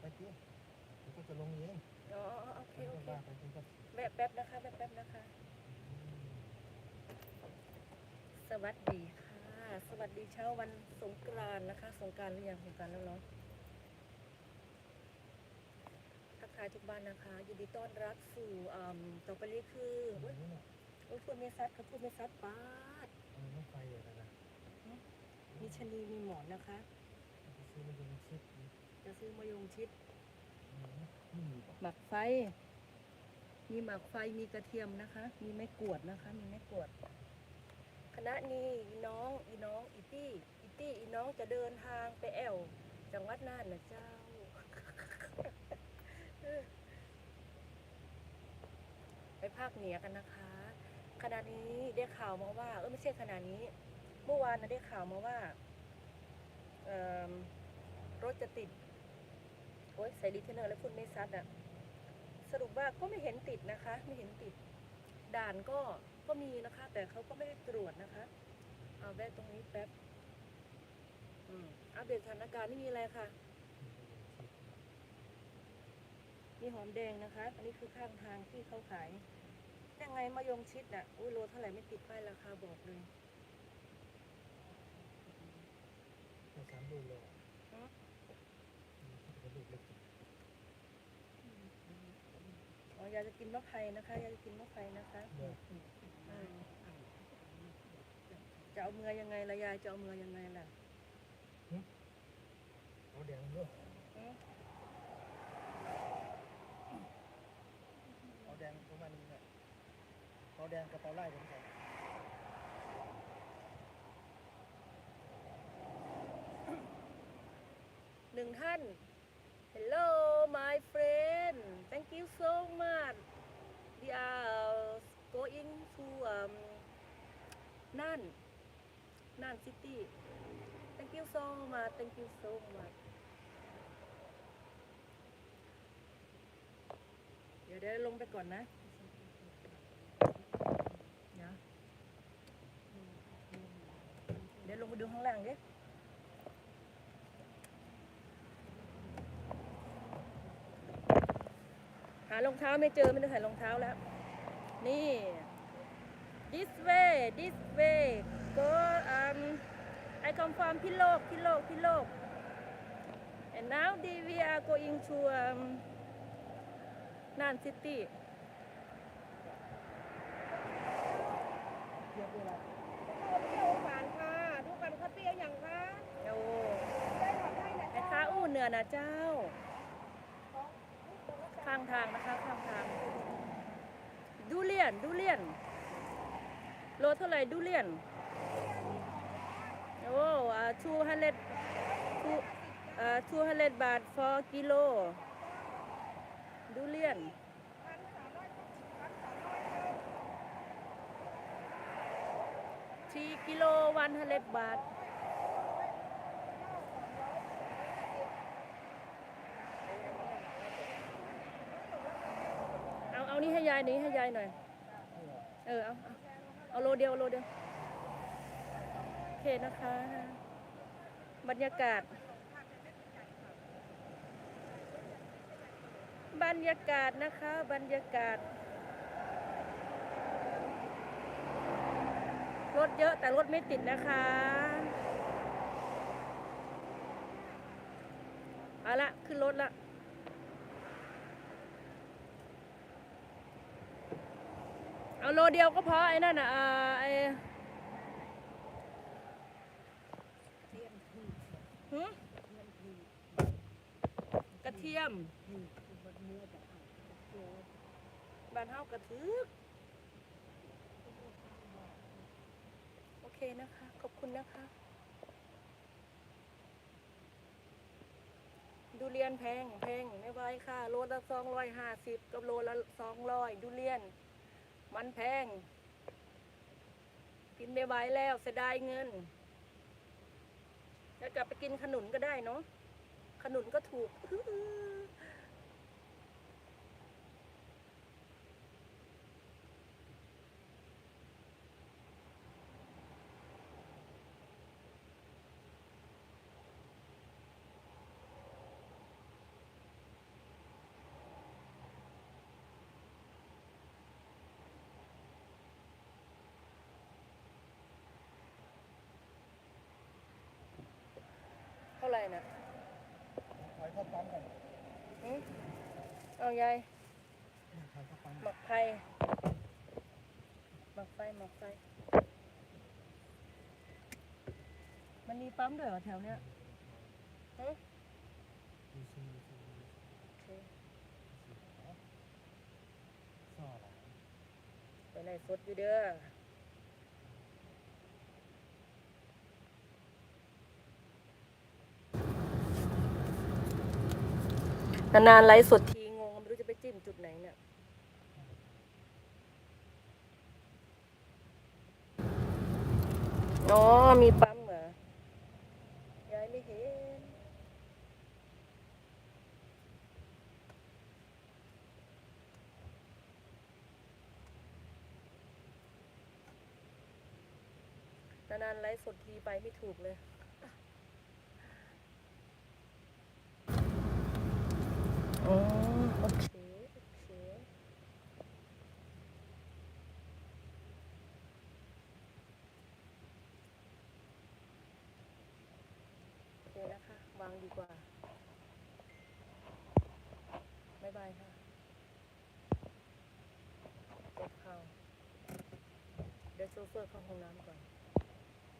ไปเที่ยวเดี๋ยวก็จะลงเองอ๋อโอเคโอเคว่าไปที่ก็แวะแป๊บนะคะแวะแป๊บนะคะ สวัสดีค่ะ สวัสดีเช้าวันสงกรานต์นะคะ สงกรารหรือยังสงกรารแล้วเนาะทักทายทุกบ้านนะคะยินดีต้อนรับสู่อ่าต่อไปนี้คืออัโอ๊ยนนี้เนี่ยโอ๊ยพูดไม่ซัดเขาพูดไม่ซัดป้าดอันนี้ต้องไปอยู่แล้วนะมีชะนีมีหมอนนะคะไปซื้อมาดูชิปนี่ จะซื้อมะยงชิดนี่มีป่ะหมักไฟ มีหมักไฟมีกระเทียมนะคะ มีไม้กวดนะคะ มีไม้กวด คณะนี้อีน้อง อีน้องอีตี้อีตี้อีน้องจะเดินทางไปแอวจังหวัดน่านนะเจ้าไปภาคเหนือกันนะคะ ขณะนี้ได้ข่าวมาว่า เออไม่ใช่ขณะนี้ เมื่อวานนะได้ข่าวมาว่า เอิ่มร ถจะติด โอ้ยใส่รีเทนเนอร์แล้วพูดไม่ซัดอะสรุปว่าก็ไม่เห็นติดนะคะ ไม่เห็นติด ด่านก็ก็มีนะคะ แต่เขาก็ไม่ได้ตรวจนะคะ เอาแวะตรงนี้แป๊บอืมอัปเดตสถานการณ์ไม่มีอะไรค่ะ มีหอมแดงนะคะ อันนี้คือข้างทางที่เขาขาย ยังไงมายงชิดน่ะอุ้ยโลเท่าไหร่ไม่ติดป้ายราคาบอกเลยเอาสามลูกเลย ฮะ จะลูกเล็ก อ๋อยายจะกินมะไฟนะคะยายจะกินมะไฟนะคะเดี๋ยวอืมจะเอามือยังไงล่ะยายจะเอามือยังไงล่ะเอาแดงด้วยอืมเอาแดงประมาณนี้เนี่ยเอาแดงกระเป๋าไล่ผมใส่หนึ่งท่าน Hello my friend thank you so much we are going to um, Nan Nan city thank you so much thank you so much เดี๋ยวเดี๋ยวลงไปก่อนนะเดี๋ยวลงไปดูข้างล่างดิหารองเท้าไม่เจอไม่ได้ใส่รองเท้าแล้ว นี่ this way this way from พิโลกพิโลกพิโลก and now the we are going to um น่าน city เทียบด้วยละเปี๊ยวหวานค่ะดูกันค่ะเปี๊ยะยังค่ะเกาะนะคะอู้เหนือนะเจ้า ข้างทางนะคะ ข้างทาง ดูเลียน ดูเลียน โลเท่าไหร่ดูเลียน โอ้อ่าทูฮันเลดทูอ่าทูฮันเลดบาท for กิโลดูเลียนทีกิโลวันฮันเลดบาทเอาเอานี่ให้ยายหนี่ให้ยายหน่อย เออเอาเอาเอาโลเดียวโลเดียวโอ เคนะคะ บรรยากาศ บรรยากาศนะคะ บรรยากาศ รถเยอะแต่รถไม่ติดนะคะเอาละขึ้นรถละเอาโลเดียวก็พอไอ้นั่นอะไอ้หึกระเที ยมบ้านเฮากระทึกโอเคนะคะ ขอบคุณนะคะ ดูเรียนแพงแพงไม่ไหวค่ะ โลละสองร้อยห้าสิบกับโลละสองร้อยดูเรียน มันแพง กินไม่ไหวแล้วเสียดายเงิน แล้วกลับไปกินขนุนก็ได้เนาะ ขนุนก็ถูกเท่าไรนะ ข้าปั๊มก่อนหืมเอายายถอยเข้าปั๊มหมักไผ่หมักไฟหมักไฟ มันมีปั๊มด้วยเหรอแถวเนี้ยฮะดูซิดูซิดูซิโอเคซ่ออะไรไปไล่สดอยู่เด้อ นานๆไลฟ์สดทีงงไม่รู้จะไปจิ้มจุดไหนเนี่ยอ๋อมีปั๊มเหรอยายไม่เห็น นานๆไลฟ์สดทีไปไม่ถูกเลย อ๋อโอเคโอเคโอเคนะคะวางดีกว่าบ๊ายบายค่ะเจ็บเข่าเดี๋ยวโชเฟอร์เข้าห้องน้ำก่อน